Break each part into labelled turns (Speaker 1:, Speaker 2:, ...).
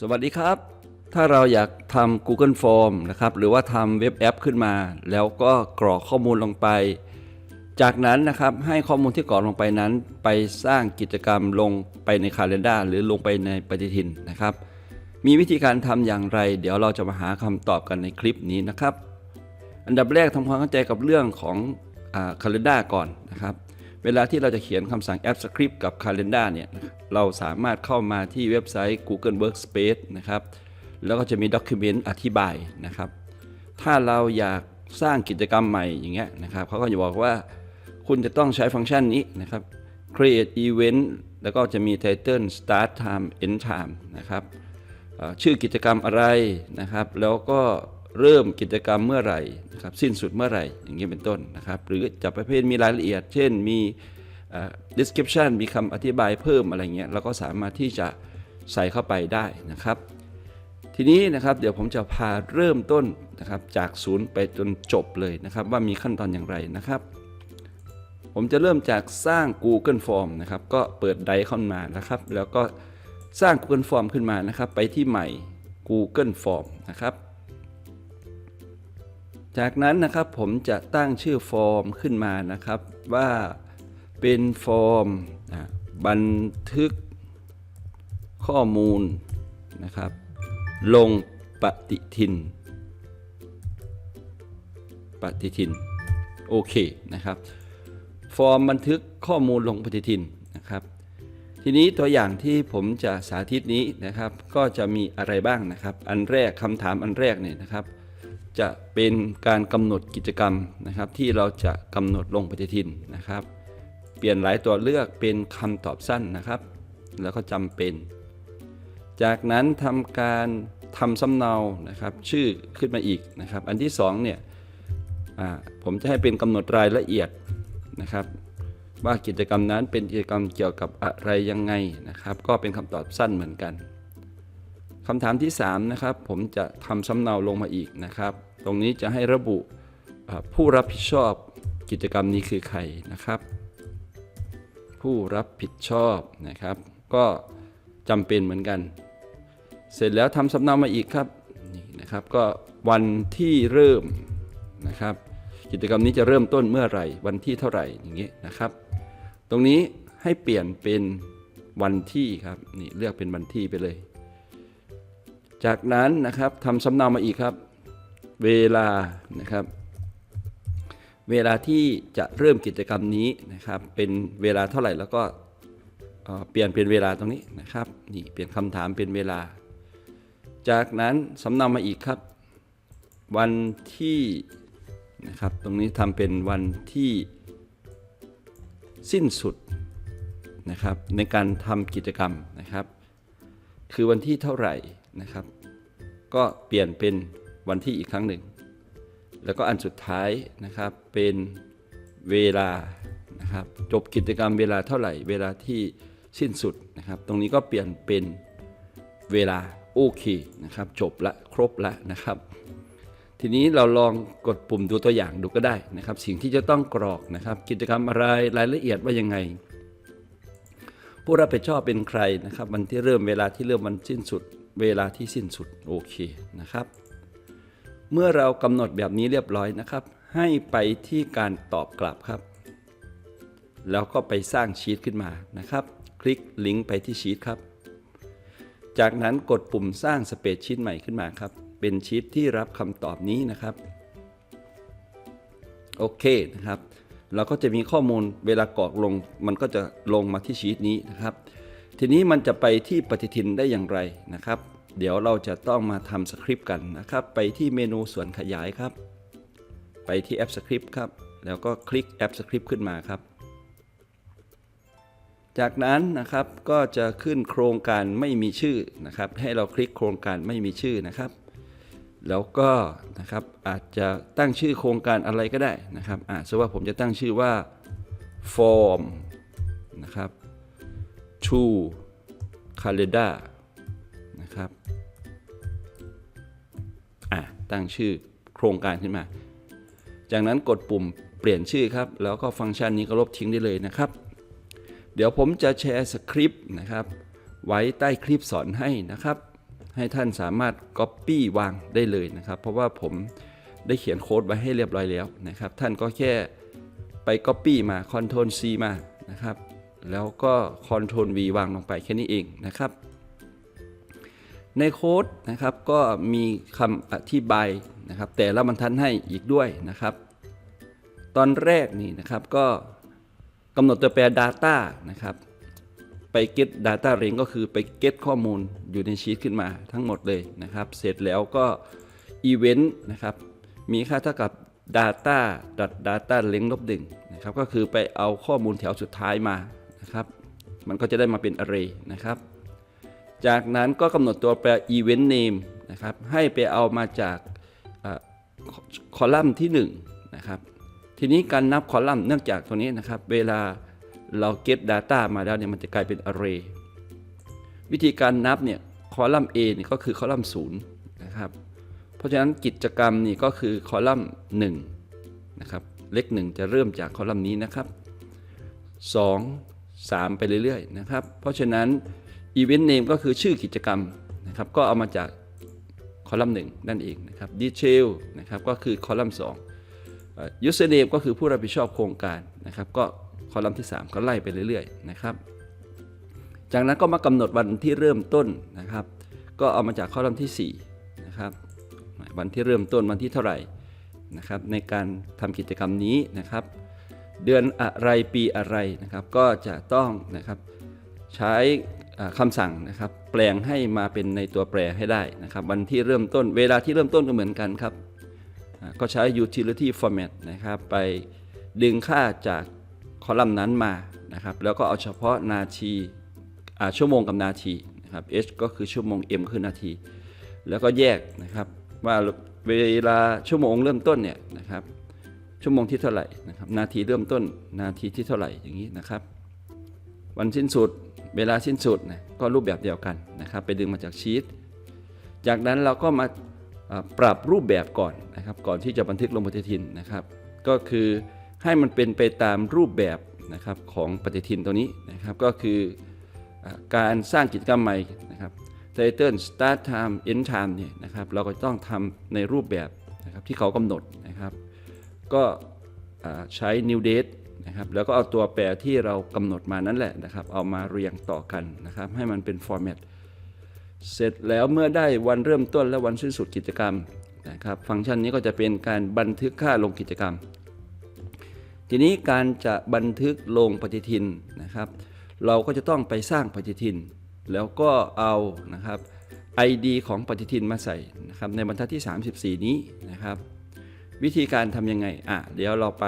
Speaker 1: สวัสดีครับ ถ้าเราอยากทำ Google Form นะครับ หรือว่าทำเว็บแอปขึ้นมา แล้วก็กรอกข้อมูลลงไป จากนั้นนะครับให้ข้อมูลที่กรอกลงไปนั้น ไปสร้างกิจกรรมลงไปใน Calendar หรือลงไปในปฏิทินนะครับ มีวิธีการทำอย่างไร เดี๋ยวเราจะมาหาคำตอบกันในคลิปนี้นะครับ อันดับแรกทำความเข้าใจกับเรื่องของอ่า Calendar ก่อนนะครับ เวลาที่เราจะเขียนคำสั่ง App Script กับ Calendar เนี่ยเราสามารถเข้ามาที่เว็บไซต์ Google Workspace นะครับ แล้วก็จะมีด็อกิเมนต์อธิบายนะครับ ถ้าเราอยากสร้างกิจกรรมใหม่อย่างเงี้ยนะครับเขาก็จะบอกว่าคุณจะต้องใช้ฟังก์ชันนี้นะครับ create event แล้วก็จะมี title start time end time นะครับชื่อกิจกรรมอะไรนะครับ แล้วก็ เริ่มกิจกรรมเมื่อไหร่นะครับสิ้นสุดเมื่อไหร่อย่างนี้เป็นต้นนะครับ หรือจะประเภทมีรายละเอียด เช่นมี description มีคำอธิบายเพิ่มอะไรเงี้ยเราก็สามารถที่จะใส่เข้าไปได้นะครับ ทีนี้นะครับเดี๋ยวผมจะพาเริ่มต้นนะครับจากศูนย์ไปจนจบเลยนะครับ ว่ามีขั้นตอนอย่างไรนะครับ ผมจะเริ่มจากสร้าง Google Form นะครับก็เปิดไดเข้ามานะครับ แล้วก็สร้าง Google Form ขึ้นมานะครับ ไปที่ใหม่ Google Form นะครับ จากนั้นนะครับผมจะตั้งชื่อฟอร์มขึ้นมานะครับ ว่าเป็นฟอร์มบันทึกข้อมูลนะครับ ลงปฏิทิน ปฏิทิน โอเคนะครับ ฟอร์มบันทึกข้อมูลลงปฏิทินนะครับ ทีนี้ตัวอย่างที่ผมจะสาธิตนี้นะครับ ก็จะมีอะไรบ้างนะครับ อันแรกคำถามอันแรกเนี่ยนะครับ จะเป็นการกำหนดกิจกรรมนะครับ ที่เราจะกำหนดลงปฏิทินนะครับ เปลี่ยนหลายตัวเลือกเป็นคำตอบสั้นนะครับ แล้วก็จำเป็น จากนั้นทำการทำสำเนานะครับ ชื่อขึ้นมาอีกนะครับ อันที่สองเนี่ยผมจะให้เป็นกำหนดรายละเอียดนะครับ ว่ากิจกรรมนั้นเป็นกิจกรรมเกี่ยวกับอะไรยังไงนะครับ ก็เป็นคำตอบสั้นเหมือนกัน คำถามที่3นะครับผมจะทำสำเนาลงมาอีกนะครับ ตรงนี้จะให้ระบุผู้รับผิดชอบกิจกรรมนี้คือใครนะครับ ผู้รับผิดชอบนะครับ ก็จำเป็นเหมือนกัน เสร็จแล้วทำสำเนามาอีกครับนี่นะครับก็วันที่เริ่มนะครับ กิจกรรมนี้จะเริ่มต้นเมื่อไหร่ วันที่เท่าไหร่อย่างนี้นะครับ ตรงนี้ให้เปลี่ยนเป็นวันที่ครับนี่เลือกเป็นวันที่ไปเลย จากนั้นนะครับทำสำเนามาอีกครับ เวลานะครับ เวลาที่จะเริ่มกิจกรรมนี้นะครับ เป็นเวลาเท่าไหร่แล้วก็เปลี่ยนเป็นเวลาตรงนี้นะครับนี่เปลี่ยนคำถามเป็นเวลา จากนั้นสำเนามาอีกครับ วันที่นะครับตรงนี้ทำเป็นวันที่สิ้นสุดนะครับในการทำกิจกรรมนะครับ คือวันที่เท่าไหร่ นะครับ ก็เปลี่ยนเป็นวันที่อีกครั้งหนึ่ง แล้วก็อันสุดท้ายนะครับเป็นเวลานะครับจบกิจกรรมเวลาเท่าไหร่เวลาที่สิ้นสุดนะครับ ตรงนี้ก็เปลี่ยนเป็นเวลาโอเคนะครับ จบละครบละนะครับ ทีนี้เราลองกดปุ่มดูตัวอย่างดูก็ได้นะครับ สิ่งที่จะต้องกรอกนะครับ กิจกรรมอะไรรายละเอียดว่ายังไง ผู้รับผิดชอบเป็นใครนะครับ วันที่เริ่มเวลาที่เริ่มวันสิ้นสุด เวลาที่สิ้นสุดโอเคนะครับ เมื่อเรากำหนดแบบนี้เรียบร้อยนะครับ ให้ไปที่การตอบกลับครับ แล้วก็ไปสร้างชีตขึ้นมานะครับ คลิกลิงก์ไปที่ชีตครับ จากนั้นกดปุ่มสร้างสเปซชีตใหม่ขึ้นมาครับ เป็นชีตที่รับคำตอบนี้นะครับโอเคนะครับ เราก็จะมีข้อมูลเวลากรอกลง มันก็จะลงมาที่ชีตนี้นะครับ ทีนี้มันจะไปที่ปฏิทินได้อย่างไรนะครับ เดี๋ยวเราจะต้องมาทำสคริปต์กันนะครับ ไปที่เมนูส่วนขยายครับ ไปที่แอปสคริปต์ครับ แล้วก็คลิกแอปสคริปต์ขึ้นมาครับ จากนั้นนะครับก็จะขึ้นโครงการไม่มีชื่อนะครับ ให้เราคลิกโครงการไม่มีชื่อนะครับ แล้วก็นะครับอาจจะตั้งชื่อโครงการอะไรก็ได้นะครับอ่าสมมติว่าผมจะตั้งชื่อว่า form นะครับ to calendar นะครับอ่าตั้งชื่อโครงการขึ้นมา จากนั้นกดปุ่มเปลี่ยนชื่อครับ แล้วก็ฟังก์ชันนี้ก็ลบทิ้งได้เลยนะครับ เดี๋ยวผมจะแชร์สคริปต์นะครับ ไว้ใต้คลิปสอนให้นะครับ ให้ท่านสามารถ Copy วางได้เลยนะครับ เพราะว่าผมได้เขียนโค้ดไว้ให้เรียบร้อยแล้วนะครับ ท่านก็แค่ไป Copy มา Ctrl C มานะครับ แล้วก็ Ctrl V วางลงไปแค่นี้เองนะครับ ในโค้ดนะครับก็มีคำอธิบายนะครับ แต่ละบรรทัดให้อีกด้วยนะครับ ตอนแรกนี่นะครับก็กำหนดตัวแปร Data นะครับไป get data range ก็คือไป get ข้อมูลอยู่ในชีตขึ้นมาทั้งหมดเลยนะครับ เสร็จแล้วก็ event นะครับ มีค่าเท่ากับ data data range ลบหนึ่งนะครับ ก็คือไปเอาข้อมูลแถวสุดท้ายมา นะครับ มันก็จะได้มาเป็น array นะครับ จากนั้นก็กำหนดตัวแปร event name นะครับ ให้ไปเอามาจากคอลัมน์ที่1นะครับ ทีนี้การนับคอลัมน์เนื่องจากตัวนี้นะครับ เวลาเรา get data มาแล้วเนี่ยมันจะกลายเป็น array วิธีการนับเนี่ยคอลัมน์ A เนี่ยก็คือคอลัมน์0นะครับ เพราะฉะนั้นกิจกรรมนี่ก็คือคอลัมน์1นะครับ เลข1จะเริ่มจากคอลัมน์นี้นะครับ 2 3 ไปเรื่อยๆนะครับ เพราะฉะนั้น event name ก็คือชื่อกิจกรรมนะครับ ก็เอามาจากคอลัมน์1นั่นเองนะครับ detail นะครับก็คือคอลัมน์2 username ก็คือผู้รับผิดชอบโครงการนะครับ ก็คอลัมน์ที่ 3 ก็ไล่ไปเรื่อยๆนะครับ จากนั้นก็มากำหนดวันที่เริ่มต้นนะครับ ก็เอามาจากคอลัมน์ที่4นะครับวันที่เริ่มต้นวันที่เท่าไหร่นะครับในการทำกิจกรรมนี้นะครับ เดือนอะไรปีอะไรนะครับก็จะต้องนะครับใช้คำสั่งนะครับแปลงให้มาเป็นในตัวแปรให้ได้นะครับวันที่เริ่มต้นเวลาที่เริ่มต้นก็เหมือนกันครับก็ใช้ utility format นะครับไปดึงค่าจากคอลัมน์นั้นมานะครับแล้วก็เอาเฉพาะนาทีอ่าชั่วโมงกับนาทีนะครับ h ก็คือชั่วโมง m คือนาที แล้วก็แยกนะครับว่าเวลาชั่วโมงเริ่มต้นเนี่ยนะครับ ชั่วโมงที่เท่าไหร่นะครับนาทีเริ่มต้นนาทีที่เท่าไหร่อย่างนี้นะครับ วันสิ้นสุดเวลาสิ้นสุดนะก็รูปแบบเดียวกันนะครับ ไปดึงมาจากชีตจากนั้นเราก็มาปรับรูปแบบก่อนนะครับก่อนที่จะบันทึกลงปฏิทินนะครับ ก็คือให้มันเป็นไปตามรูปแบบนะครับของปฏิทินตัวนี้นะครับก็คืออการสร้างกิจกรรมใหม่นะครับ Title Start Time End Time เนี่ยนะครับเราก็ต้องทำในรูปแบบนะครับที่เขากำหนดนะครับ ก็ใช้ new date นะครับแล้วก็เอาตัวแปรที่เรากำหนดมานั่นแหละนะครับเอามาเรียงต่อกันนะครับให้มันเป็น format เสร็จแล้วเมื่อได้วันเริ่มต้นและวันสิ้นสุดกิจกรรมนะครับฟังก์ชันนี้ก็จะเป็นการบันทึกค่าลงกิจกรรม ทีนี้การจะบันทึกลงปฏิทินนะครับ เราก็จะต้องไปสร้างปฏิทิน แล้วก็เอานะครับ ID ของปฏิทินมาใส่นะครับในบรรทัดที่ 34 นี้นะครับ วิธีการทำยังไงอะเดี๋ยวเราไป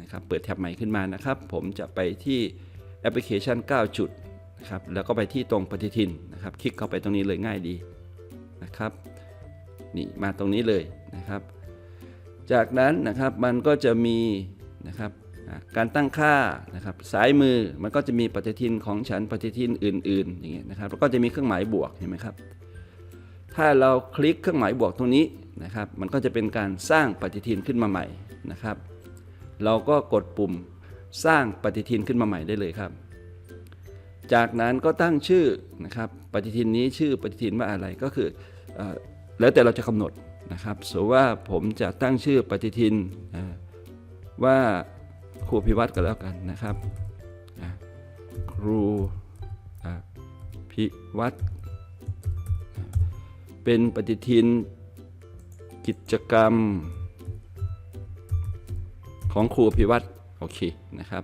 Speaker 1: นะครับเปิดแท็บใหม่ขึ้นมานะครับ ผมจะไปที่แอปพลิเคชัน 9 จุดนะครับแล้วก็ไปที่ตรงปฏิทินนะครับ คลิกเข้าไปตรงนี้เลยง่ายดีนะครับนี่มาตรงนี้เลยนะครับ จากนั้นนะครับมันก็จะมีนะครับการตั้งค่านะครับซ้ายมือมันก็จะมีปฏิทินของฉันปฏิทินอื่น ๆ อย่างเงี้ยนะครับแล้วก็จะมีเครื่องหมายบวกเห็นไหมครับ ถ้าเราคลิกเครื่องหมายบวกตรงนี้นะครับ มันก็จะเป็นการสร้างปฏิทินขึ้นมาใหม่นะครับ เราก็กดปุ่มสร้างปฏิทินขึ้นมาใหม่ได้เลยครับ จากนั้นก็ตั้งชื่อนะครับปฏิทินนี้ชื่อปฏิทินว่าอะไรก็คืออแล้วแต่เราจะกำหนดนะครับสมมติว่าผมจะตั้งชื่อปฏิทินว่าครูพิวัตรก็แล้วกันนะครับ ครูพิวัตร เป็นปฏิทินกิจกรรม ของครูอภิวัตรโอเคนะครับ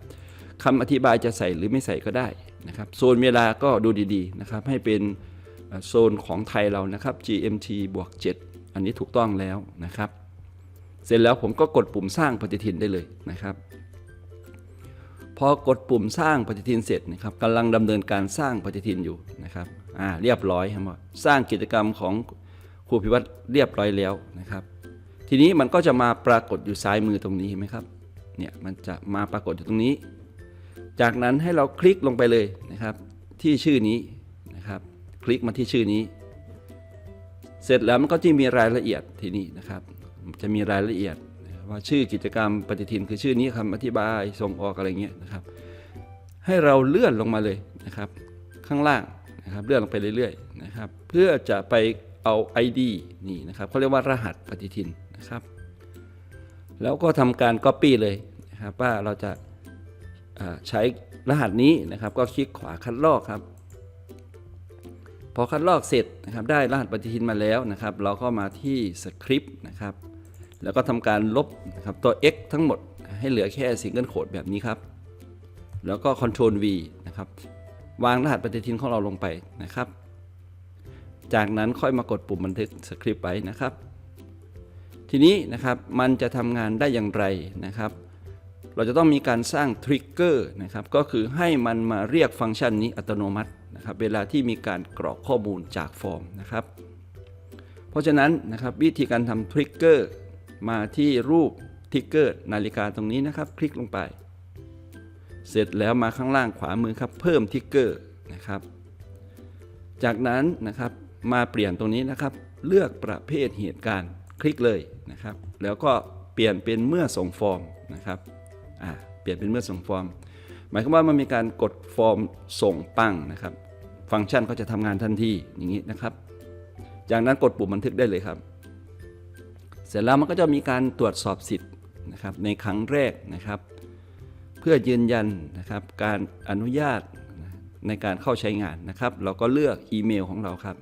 Speaker 1: คำอธิบายจะใส่หรือไม่ใส่ก็ได้นะครับ โซนเวลาก็ดูดีๆนะครับ ให้เป็นโซนของไทยเรานะครับ GMT บวก 7 อันนี้ถูกต้องแล้วนะครับ เสร็จแล้วผมก็กดปุ่มสร้างปฏิทินได้เลยนะครับพอกดปุ่มสร้างปฏิทินเสร็จนะครับกำลังดำเนินการสร้างปฏิทินอยู่นะครับ อ่าเรียบร้อยครับสร้างกิจกรรมของครูพิวัตรเรียบร้อยแล้วนะครับ ทีนี้มันก็จะมาปรากฏอยู่ซ้ายมือตรงนี้เห็นไหมครับเนี่ยมันจะมาปรากฏอยู่ตรงนี้ จากนั้นให้เราคลิกลงไปเลยนะครับ ที่ชื่อนี้นะครับ คลิกมาที่ชื่อนี้ เสร็จแล้วมันก็จะมีรายละเอียดทีนี้นะครับ จะมีรายละเอียดว่าชื่อกิจกรรมปฏิทินคือชื่อนี้คำอธิบายส่งออกอะไรเงี้ยนะครับ ให้เราเลื่อนลงมาเลยนะครับ ข้างล่าง นะครับเลื่อนลงไปเรื่อยๆนะครับเพื่อจะไปเอา ID นี่นะครับเขาเรียกว่ารหัสปฏิทินนะครับ แล้วก็ทำการ Copy เลยนะครับว่าเราจะาใช้รหัสนี้นะครับ ก็คลิกขวาคัดลอกครับ พอคัดลอกเสร็จนะครับได้รหัสปฏิทินมาแล้วนะครับ เราก็มาที่สคริปต์นะครับ แล้วก็ทำการลบนะครับตัว x ทั้งหมดให้เหลือแค่ Single Code แบบนี้ครับ แล้วก็ Ctrl V นะครับ วางรหัสปฏิทินของเราลงไปนะครับ จากนั้นค่อยมากดปุ่มบันทึกสคริปต์ไว้นะครับ ทีนี้นะครับมันจะทำงานได้อย่างไรนะครับ เราจะต้องมีการสร้างทริกเกอร์นะครับก็คือให้มันมาเรียกฟังก์ชันนี้อัตโนมัตินะครับเวลาที่มีการกรอกข้อมูลจากฟอร์มนะครับ เพราะฉะนั้นนะครับวิธีการทำทริกเกอร์มาที่รูปทริกเกอร์นาฬิกาตรงนี้นะครับ คลิกลงไป เสร็จแล้วมาข้างล่างขวามือครับ เพิ่มทิกเกอร์นะครับ จากนั้นนะครับมาเปลี่ยนตรงนี้นะครับ เลือกประเภทเหตุการณ์คลิกเลยนะครับ แล้วก็เปลี่ยนเป็นเมื่อส่งฟอร์มนะครับอ่าเปลี่ยนเป็นเมื่อส่งฟอร์ม หมายความว่ามันมีการกดฟอร์มส่งปังนะครับ ฟังก์ชันก็จะทำงานทันทีอย่างนี้นะครับ จากนั้นกดปุ่มบันทึกได้เลยครับ เสร็จแล้วมันก็จะมีการตรวจสอบสิทธิ์นะครับในครั้งแรกนะครับ พื่อยืนยันนะครับการอนุญาตในการเข้าใช้งานนะครับ เราก็เลือกอีเมลของเราครับ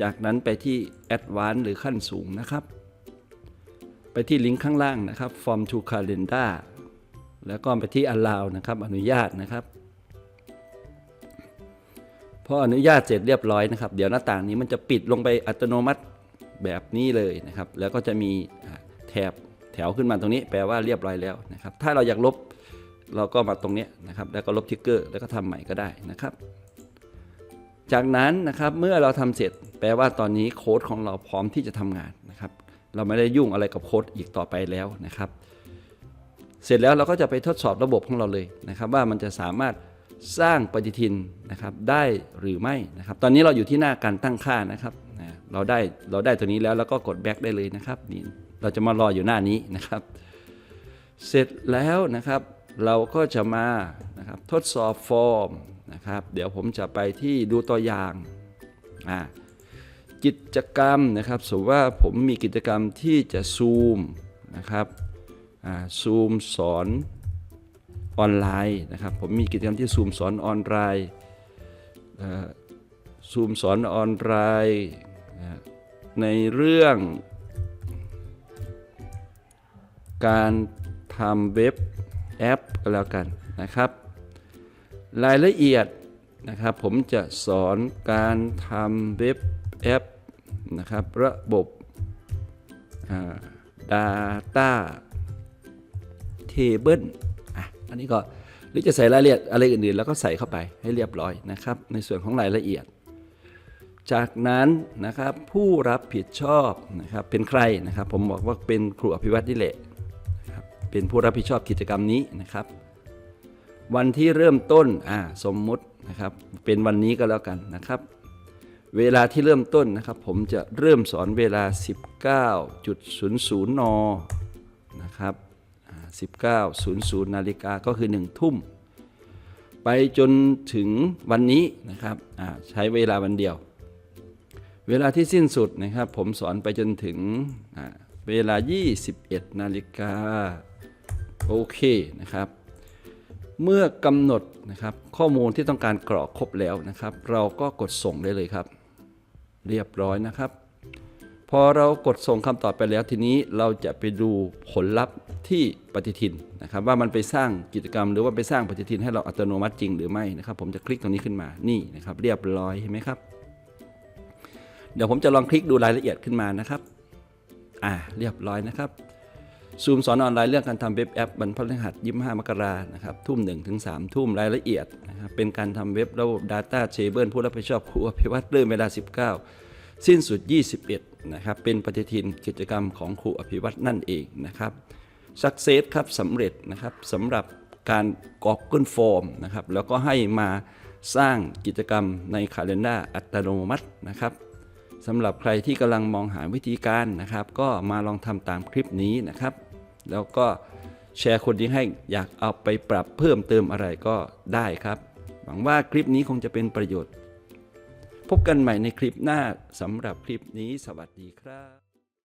Speaker 1: จากนั้นไปที่ Advanced หรือขั้นสูงนะครับ ไปที่ลิงก์ข้างล่างนะครับ Form to Calendar แล้วก็ไปที่ Allow นะครับ อนุญาตนะครับพออนุญาตเสร็จเรียบร้อยนะครับ เดี๋ยวหน้าต่างนี้มันจะปิดลงไปอัตโนมัติแบบนี้เลยนะครับ แล้วก็จะมีแถบแถวขึ้นมาตรงนี้ แปลว่าเรียบร้อยแล้วนะครับ ถ้าเราอยากลบ เราก็มาตรงนี้นะครับ แล้วก็ลบทิกเกอร์ แล้วก็ทำใหม่ก็ได้นะครับ จากนั้นนะครับเมื่อเราทำเสร็จแปลว่าตอนนี้โค้ดของเราพร้อมที่จะทำงานนะครับ เราไม่ได้ยุ่งอะไรกับโค้ดอีกต่อไปแล้วนะครับ เสร็จแล้วเราก็จะไปทดสอบระบบของเราเลยนะครับ ว่ามันจะสามารถสร้างปฏิทินนะครับได้หรือไม่นะครับ ตอนนี้เราอยู่ที่หน้าการตั้งค่านะครับเราได้เราได้ตัวนี้แล้วแล้วก็กดแบ็กได้เลยนะครับนี่เราจะมารออยู่หน้านี้นะครับ เสร็จแล้วนะครับ เราก็จะมานะครับทดสอบฟอร์มนะครับ เดี๋ยวผมจะไปที่ดูตัวอย่างอ่ากิจกรรมนะครับสมมติว่าผมมีกิจกรรมที่จะซูมนะครับซูมสอนออนไลน์นะครับ ผมมีกิจกรรมที่ซูมสอนออนไลน์ซูมสอนออนไลน์ในเรื่อง การทำเว็บ แอปก็แล้วกันนะครับ รายละเอียดนะครับผมจะสอนการทำเว็บแอปนะครับระบบอ่า Data Table อะอันนี้ก็หรือจะใส่รายละเอียดอะไรอื่นๆ แล้วก็ใส่เข้าไปให้เรียบร้อยนะครับ ในส่วนของรายละเอียด จากนั้นนะครับผู้รับผิดชอบนะครับเป็นใครนะครับ ผมบอกว่าเป็นครูอภิวัตนี่แหละ เป็นผู้รับผิดชอบกิจกรรมนี้นะครับ วันที่เริ่มต้นอ่าสมมุตินะครับ เป็นวันนี้ก็แล้วกันนะครับ เวลาที่เริ่มต้นนะครับ ผมจะเริ่มสอนเวลา 19.00 น นะครับอ่า19.00 นาฬิกาก็คือ 1 ทุ่ม ไปจนถึงวันนี้นะครับใช้เวลาวันเดียว เวลาที่สิ้นสุดนะครับ ผมสอนไปจนถึงอ่าเวลา 21 นาฬิกา โอเคนะครับ เมื่อกำหนดนะครับข้อมูลที่ต้องการกรอกครบแล้วนะครับ เราก็กดส่งได้เลยครับ เรียบร้อยนะครับ พอเรากดส่งคำตอบไปแล้วทีนี้เราจะไปดูผลลัพธ์ที่ปฏิทินนะครับ ว่ามันไปสร้างกิจกรรม หรือว่าไปสร้างปฏิทินให้เราอัตโนมัติจริงหรือไม่นะครับ ผมจะคลิกตรงนี้ขึ้นมานี่นะครับ เรียบร้อยเห็นไหมครับเดี๋ยวผมจะลองคลิกดูรายละเอียดขึ้นมานะครับ อ่า เรียบร้อยนะครับ ซูมสอนออนไลน์เรื่องการทำเว็บแอปบรรพฤหัส25มกรานะครับทุ่ม1ถึง3ทุ่มรายละเอียดนะครับเป็นการทำเว็บระบบ Data Table ผู้รับผิดชอบครูอภิวัตรเริ่มเวลา 19 สิ้นสุด 21นะครับเป็นปฏิทินกิจกรรมของครูอภิวัตรนั่นเองนะครับสักเซสครับสำเร็จนะครับสำหรับการกรอกก้นฟอร์มนะครับแล้วก็ให้มาสร้างกิจกรรมในคาล endar อัตโนมัตินะครับสำหรับใครที่กำลังมองหาวิธีการนะครับ ก็มาลองทำตามคลิปนี้นะครับ แล้วก็แชร์คนที่ให้อยากเอาไปปรับเพิ่มเติมอะไรก็ได้ครับ หวังว่าคลิปนี้คงจะเป็นประโยชน์ พบกันใหม่ในคลิปหน้าสำหรับคลิปนี้สวัสดีครับ